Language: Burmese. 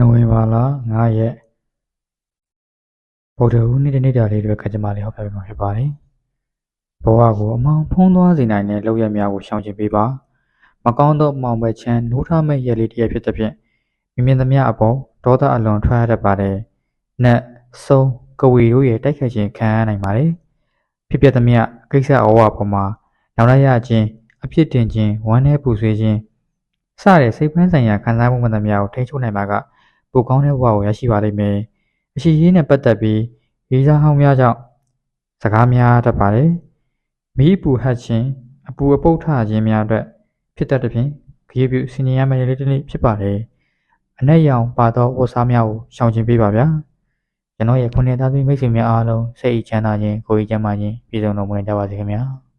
နိုဝင်ဘာလ9ရက်ဗုဒ္ဓဟူးနေ့တစ်နေ့တာလေးတွေကကြမ္မာလေးဟောပြပေးမှာဖြစ်ပါတယ်။ဘဝကိုအမောင်ဖုံးသွားစေနိုင်တဲ့လောက်ရများကိုရှောင်ကျဉ်ပေးပါ။မကောင်းသောအမောင်ပဲချမ်းနိုးထမဲ့ရက်လေးတစ်ရက်ဖြစ်တဲ့ဖြင့်မြင်မြင်သမျှအပေါ်ဒေါသအလွန်ထွက်ရတတ်ပါတယ်။နတ်ဆုံးကဝီတို့ရဲ့တိုက်ခိုက်ခြင်းခံရနိုင်ပါတယ်။ဖြစ်ပျက်သမျှကိစ္စအဝဝပေါ်မှာနောက်လိုက်ရခြင်းအဖြစ်တင်ခြင်းဝမ်းနည်းပူဆွေးခြင်းစတဲ့စိတ်ပန်းဆိုင်ရာခံစားမှုမှန်သမျှကိုထိန်းချုပ်နိုင်ပါက ပိုကောင်းတဲ့ဘဝကိုရရှိပါလိမ့်မယ်။အရှိရေးနဲ့ပတ်သက်ပြီးရေးစားဟောင်းများကြောင့်စကားများတတ်ပါတယ်။မိပူဟတ်ခြင်းအပူအပုတ်ထခြင်းများအတွက်ဖြစ်တတ်တဲ့ဖြင့်ဂရုပြုစီနီယာမယ်လေးတစ်နေ့ဖြစ်ပါတယ်။အနက်ရောင်ပါသောဝတ်စားများကိုရှောင်ကျဉ်ပေးပါဗျာ။ကျွန်တော်ရဲ့ခုနှစ်သားသမီးမိတ်ဆွေများအားလုံးစိတ်ချမ်းသာခြင်းကိုယ်ကြီးကျန်းမာခြင်းပြည့်စုံတော်မူနိုင်ကြပါစေခင်ဗျာ။